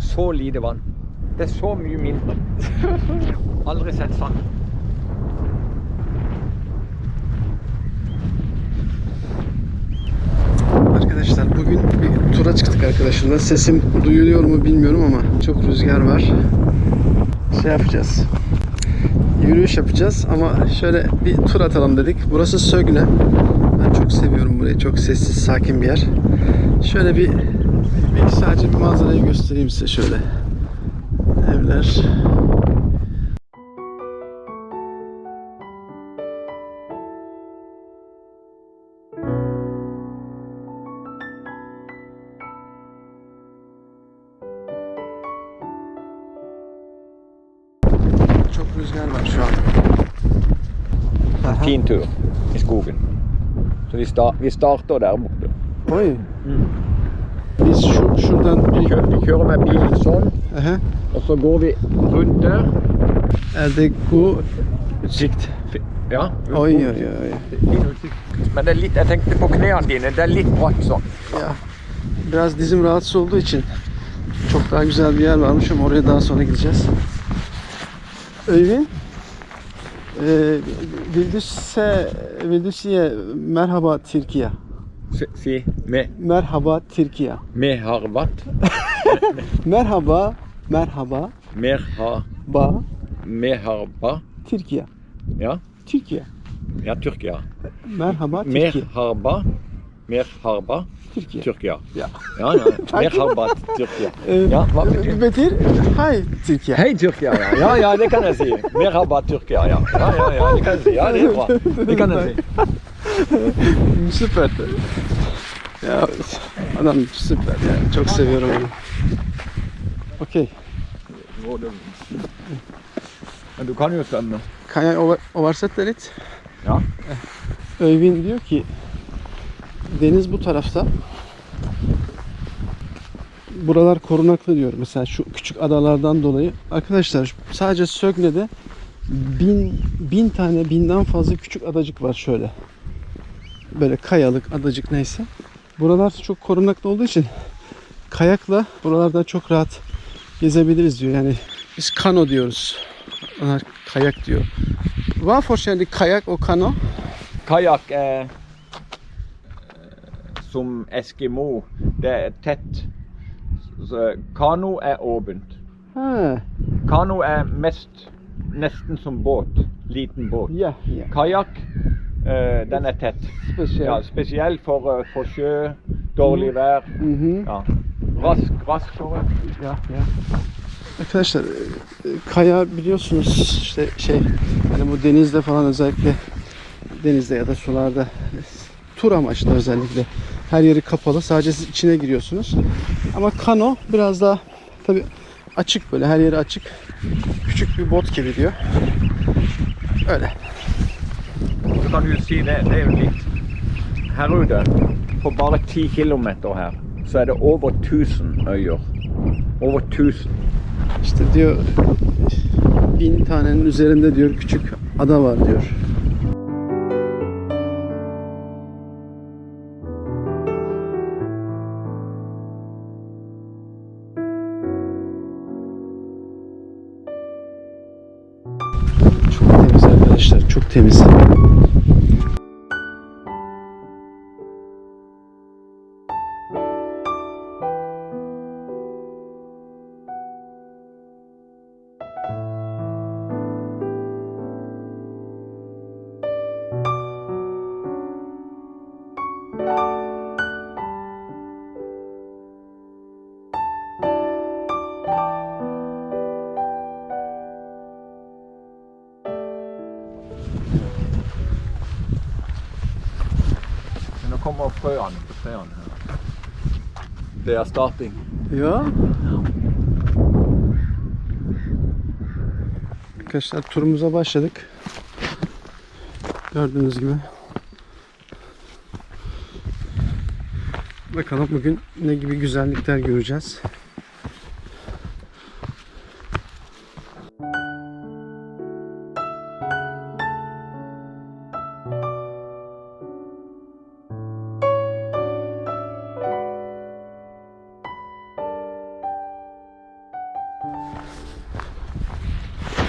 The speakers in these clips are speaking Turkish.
så lite vann. Det er så mye mindre. Aldri sett sånn. Arkadaşlar bugün bir tura çıktık arkadaşlarla. Sesim duyuluyor mu bilmiyorum ama çok rüzgar var. Şey yapacağız. Yürüyüş yapacağız ama şöyle bir tur atalım dedik. Burası Sögne. Ben çok seviyorum burayı. Çok sessiz, sakin bir yer. Şöyle bir, bir sadece bir manzarayı göstereyim size şöyle. Evler. Çok rüzgar var şu an. Fin tur i skogen. Så vi, sta vi starter der borte. Oy. Biz şu, şuradan Vi kjører, vi kjører med bilen sånn, Aha. og så går vi rundt der. Er det god utsikt? Ja. Oi, oi, oi. Fin utsikt. Men det er litt, jeg tenkte på knærne dine. Det er litt bratt sånn. Ya biraz dizim rahatsız olduğu için çok daha güzel bir yer varmış ama oraya daha sonra gideceğiz. Öyvin e, Vildüs'e Vildüs'e merhaba Türkiye. Si, med, Merhaba Türkiye. med harvat. Merhaba Merhaba Merha, ba meharba. Türkiye. Ja. Türkiye. ja, Tyrkia. Merhaba Türkiye. Merharba. Merharba. Türkiye. Tyrkia. Ja. Ja, ja. Merharba, Tyrkia. E, Ja, det? Betyr Hei Türkiye. Hei, Tyrkia, ja. Ja, ja, det kan. Merhaba, Tyrkia, ja. Ja, ja, ja, det kan jeg si. Ja. Det kan si. Süper. Ya adam süper ya. Çok seviyorum onu. Okey. Men du kan jo svømme. Kan jeg over, oversette litt? Ja. Öyvin diyor ki deniz bu tarafta. Buralar korunaklı diyor. Mesela şu küçük adalardan dolayı. Arkadaşlar sadece Sögne'de bin, bin tane binden fazla küçük adacık var şöyle. Böyle kayalık adacık neyse. Buralar çok korunaklı olduğu için kayakla buralardan çok rahat gezebiliriz diyor. Yani biz kano diyoruz. Onlar kayak diyor. Var forskjellig kayak og kano. Kajak er eh, som Eskimo. Det er tett. Så kano er åpent. Ha, Kano er mest nesten som båt. Liten båt. ja, ja. Kajak, eh, den er tett. Spesielt. Ja, spesielt for, eh, for sjø, dårlig vær. Mhm. Ja. Rask, raskere. Ya, ya. Arkadaşlar kaya biliyorsunuz işte şey hani bu denizde falan özellikle denizde ya da sularda tur amaçlı özellikle her yeri kapalı sadece siz içine giriyorsunuz. Ama kano biraz daha tabi açık böyle her yeri açık küçük bir bot gibi diyor. Öyle. Så kan du si det, det er jo litt Her ute, på bare 10 kilometer her, så er det over 1000 øyer. Over 1000. İşte diyor bin tanenin üzerinde diyor küçük ada var diyor. Frøene på trærne her. Det er starting. Ya. Arkadaşlar turumuza başladık. Gördüğünüz gibi. Bakalım bugün ne gibi güzellikler göreceğiz.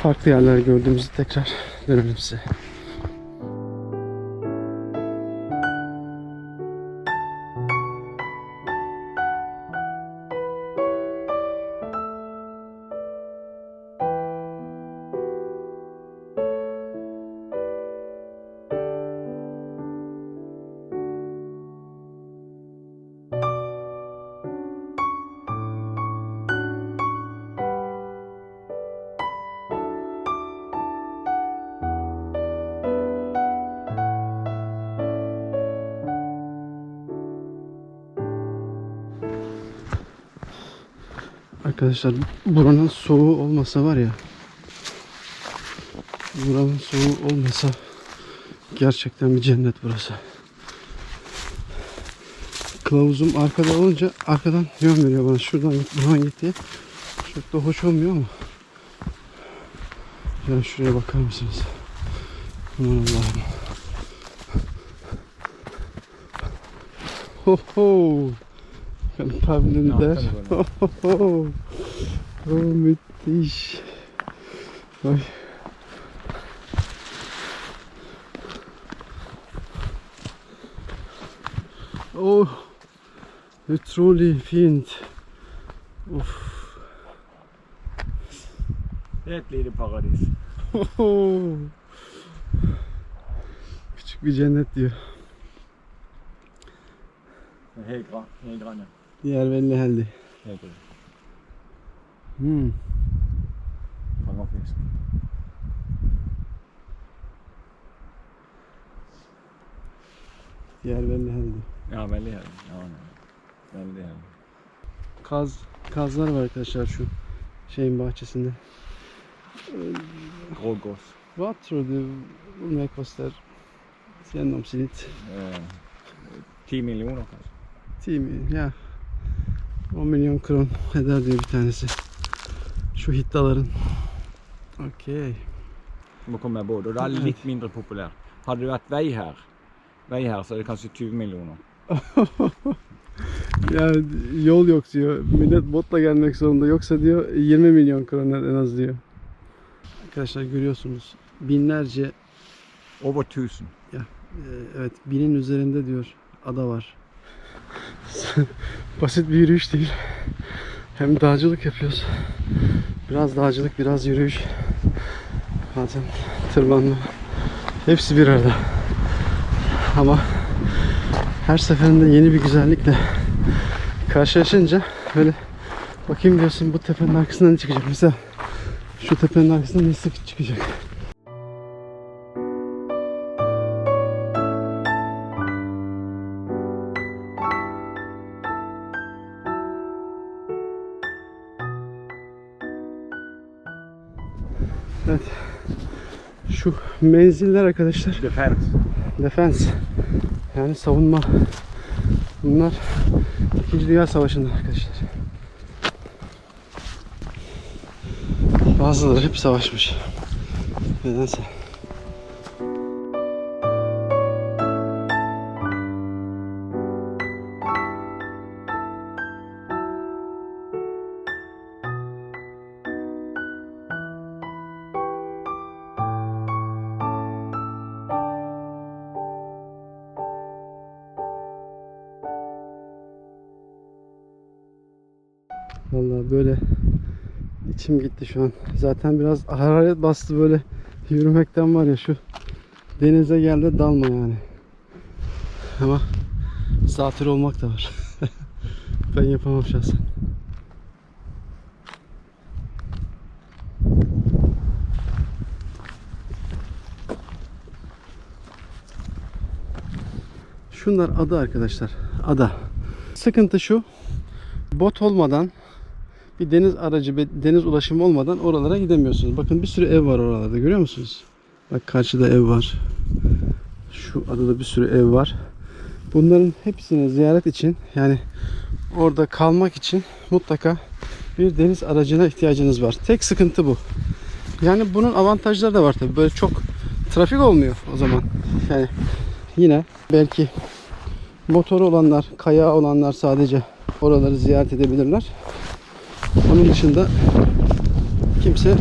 Farklı yerler gördüğümüzü tekrar dönelim size. Arkadaşlar buranın soğuğu olmasa var ya buranın soğuğu olmasa gerçekten bir cennet burası. Kılavuzum arkada olunca arkadan yön veriyor bana şuradan git buradan git diye. Çok da hoş olmuyor ama yani şuraya bakar mısınız? Aman Allah'ım. Ho ho. Kan tahmin eder. Oh, müthiş. Ay. Oh, er et lite paradis. Oh. Küçük bir cennet diyor. Helt gran. Helt gran, ja. Veldig heldig. Helt gran. Hmm. Fisk. Diğer veldig heldig. Ja, veldig heldig. Ja, ja. Veldig heldig. Kaz, kazlar var arkadaşlar şu şeyin bahçesinde. Grågås. Hva tror du om jeg koster gjennomsnitt Eh, 10 millioner kanskje. 10 mi- ya 10 milyon kron eder diyor bir tanesi. Şu hittaların. Okey. Du må komme med båt. Og det er litt mindre populært. Hadde det vært vei her, vei her, så er det kanskje 20 millioner. Ya yol yok diyor. Millet botla gelmek zorunda. Yoksa diyor 20 milyon kron en az diyor. Arkadaşlar görüyorsunuz binlerce Over 1000. Ee, evet binin üzerinde diyor ada var. Basit bir yürüyüş değil. Hem dağcılık yapıyoruz. Biraz dağcılık, biraz yürüyüş. Bazen tırmanma. Hepsi bir arada. Ama her seferinde yeni bir güzellikle karşılaşınca böyle bakayım diyorsun bu tepenin arkasından ne çıkacak? Mesela şu tepenin arkasından ne çıkacak? Evet. Şu menziller arkadaşlar Defense. defense yani savunma. Bunlar İkinci Dünya Savaşı'nda arkadaşlar. Bazıları hep savaşmış. Nedense. Böyle içim gitti şu an. Zaten biraz hararet bastı böyle yürümekten var ya şu denize geldi dalma yani. Ama zatür olmak da var. ben yapamam şahsen. Şunlar ada arkadaşlar. Ada. Sıkıntı şu. Bot olmadan bir deniz aracı ve deniz ulaşımı olmadan oralara gidemiyorsunuz. Bakın bir sürü ev var oralarda görüyor musunuz? Bak karşıda ev var. Şu adada bir sürü ev var. Bunların hepsini ziyaret için yani orada kalmak için mutlaka bir deniz aracına ihtiyacınız var. Tek sıkıntı bu. Yani bunun avantajları da var tabii. Böyle çok trafik olmuyor o zaman. Yani yine belki motoru olanlar, kayağı olanlar sadece oraları ziyaret edebilirler. Onun dışında kimse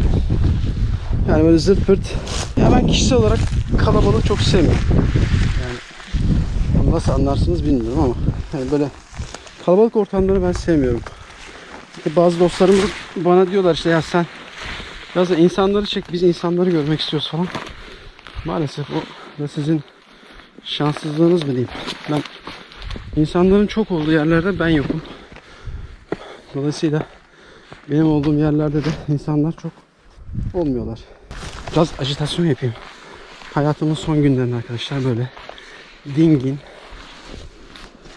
Yani böyle zırt pırt. Ya ben kişisel olarak kalabalığı çok sevmiyorum. Yani nasıl anlarsınız bilmiyorum ama yani böyle kalabalık ortamları ben sevmiyorum. İşte bazı dostlarım bana diyorlar işte ya sen biraz da insanları çek biz insanları görmek istiyoruz falan. Maalesef o da sizin şanssızlığınız mı diyeyim. Ben insanların çok olduğu yerlerde ben yokum. Dolayısıyla benim olduğum yerlerde de insanlar çok olmuyorlar. Biraz ajitasyon yapayım. Hayatımın son günlerinde arkadaşlar böyle dingin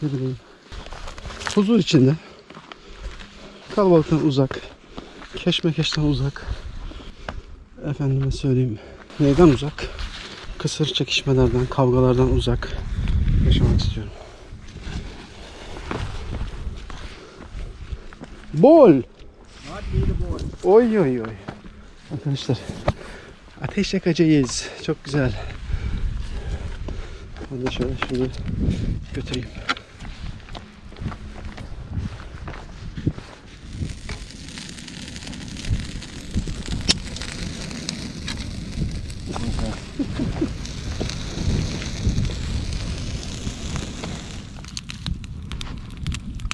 ne bileyim huzur içinde kalabalıktan uzak keşmekeşten uzak efendime söyleyeyim neyden uzak kısır çekişmelerden kavgalardan uzak yaşamak istiyorum. Bol. Oy oy oy. Arkadaşlar ateş yakacağız. Çok güzel. Da şöyle şunu götüreyim.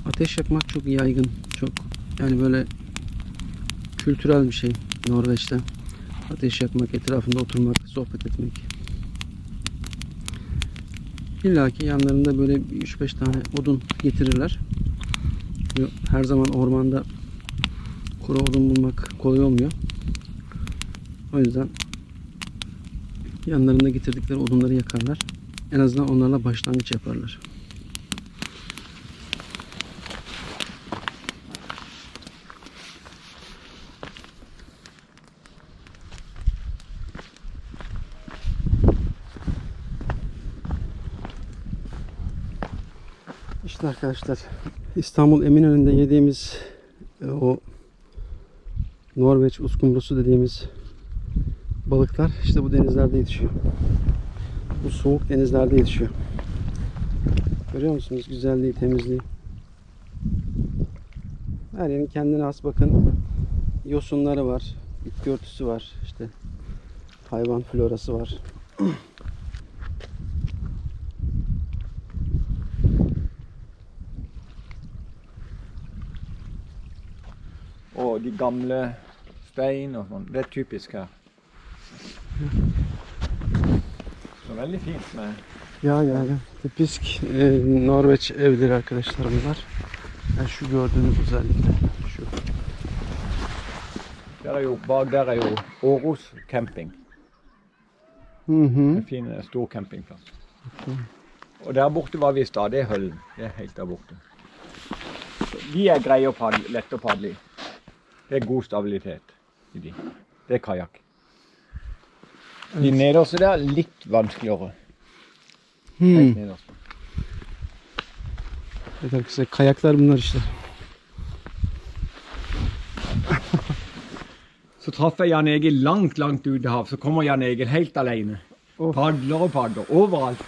Ateş yakmak çok yaygın. Çok yani böyle kültürel bir şey Norveç'te. Ateş yakmak, etrafında oturmak, sohbet etmek. İlla ki yanlarında böyle 3-5 tane odun getirirler. Her zaman ormanda kuru odun bulmak kolay olmuyor. O yüzden yanlarında getirdikleri odunları yakarlar. En azından onlarla başlangıç yaparlar. İşte arkadaşlar İstanbul Eminönü'nde yediğimiz e, o Norveç uskumrusu dediğimiz balıklar işte bu denizlerde yetişiyor. Bu soğuk denizlerde yetişiyor. Görüyor musunuz güzelliği, temizliği? Her yerin kendine has bakın. Yosunları var, bitki örtüsü var, işte hayvan florası var. Og de gamle stein og sånn. Det er typisk her. Så veldig fint med Ya yani tipisk e, Norveç evleri arkadaşlar bunlar. Yani şu gördüğünüz özellikle şu. Der er jo, bak der er jo Åros camping. Mm -hmm. En fin, eh, stor campingplass. Og der borte var vi i stad. Det er Høllen. Det er helt der borte. De er greie å padle, lette å padle i. Det er god stabilitet i de. Det er kajakk. De nederste der er litt vanskeligere. Hmm. Helt nederst. Evet arkadaşlar kayaklar bunlar işte. Så traff jeg Jan Egil langt, langt ute i hav. Så kommer Jan Egil helt alene. Åh. Padler og padler overalt.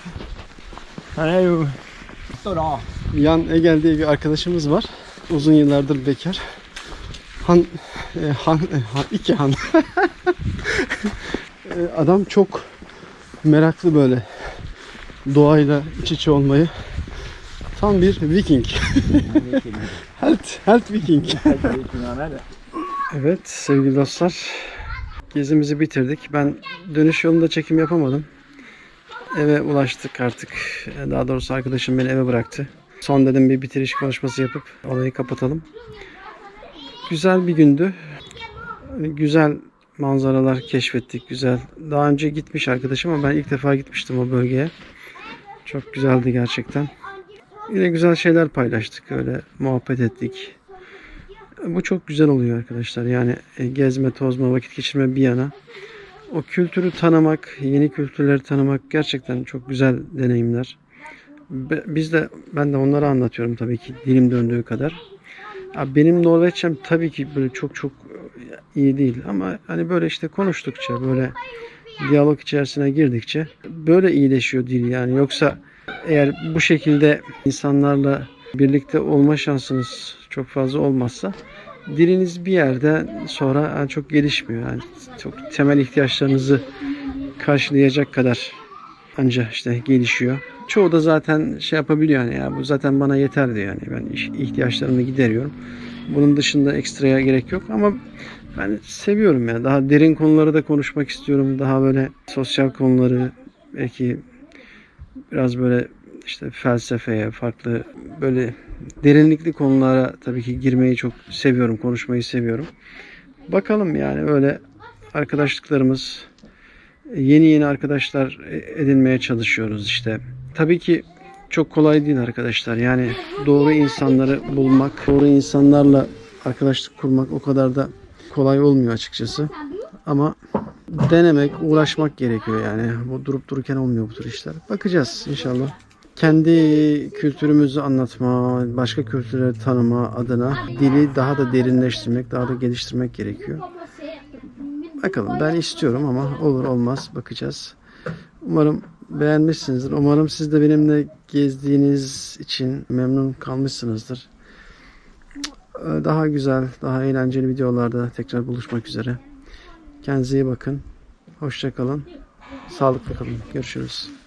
Han er jo Så da Yan Egel diye bir arkadaşımız var. Uzun yıllardır bekar. Han, e, han, e, han iki han. E, Adam çok meraklı böyle doğayla iç içe olmayı. Tam bir viking. Helt, helt viking. Evet sevgili dostlar. Gezimizi bitirdik. Ben dönüş yolunda çekim yapamadım. Eve ulaştık artık. Daha doğrusu arkadaşım beni eve bıraktı. Son dedim bir bitiriş konuşması yapıp olayı kapatalım. Güzel bir gündü. Güzel manzaralar keşfettik. Güzel. Daha önce gitmiş arkadaşım ama ben ilk defa gitmiştim o bölgeye. Çok güzeldi gerçekten. Yine güzel şeyler paylaştık. Öyle muhabbet ettik. Bu çok güzel oluyor arkadaşlar. Yani e, gezme, tozma, vakit geçirme bir yana. O kültürü tanımak, yeni kültürleri tanımak gerçekten çok güzel deneyimler. Biz de ben de onlara anlatıyorum tabii ki dilim döndüğü kadar. Ya benim Norveççem tabii ki böyle çok çok iyi değil ama hani böyle işte konuştukça böyle diyalog içerisine girdikçe böyle iyileşiyor dil yani yoksa eğer bu şekilde insanlarla birlikte olma şansınız çok fazla olmazsa diliniz bir yerde sonra çok gelişmiyor. Yani çok temel ihtiyaçlarınızı karşılayacak kadar anca işte gelişiyor. Çoğu da zaten şey yapabiliyor yani ya bu zaten bana yeter diyor yani ben ihtiyaçlarımı gideriyorum. Bunun dışında ekstraya gerek yok ama ben seviyorum ya. Daha derin konuları da konuşmak istiyorum. Daha böyle sosyal konuları belki biraz böyle işte felsefeye, farklı böyle derinlikli konulara tabii ki girmeyi çok seviyorum, konuşmayı seviyorum. Bakalım yani böyle arkadaşlıklarımız yeni yeni arkadaşlar edinmeye çalışıyoruz işte. Tabii ki çok kolay değil arkadaşlar. Yani doğru insanları bulmak, doğru insanlarla arkadaşlık kurmak o kadar da kolay olmuyor açıkçası. Ama denemek, uğraşmak gerekiyor yani. Bu durup dururken olmuyor bu tür işler. Bakacağız inşallah. Kendi kültürümüzü anlatma, başka kültürleri tanıma adına dili daha da derinleştirmek, daha da geliştirmek gerekiyor. Bakalım ben istiyorum ama olur olmaz bakacağız. Umarım beğenmişsinizdir. Umarım siz de benimle gezdiğiniz için memnun kalmışsınızdır. Daha güzel, daha eğlenceli videolarda tekrar buluşmak üzere. Kendinize iyi bakın. Hoşça kalın. Sağlıklı kalın. Görüşürüz.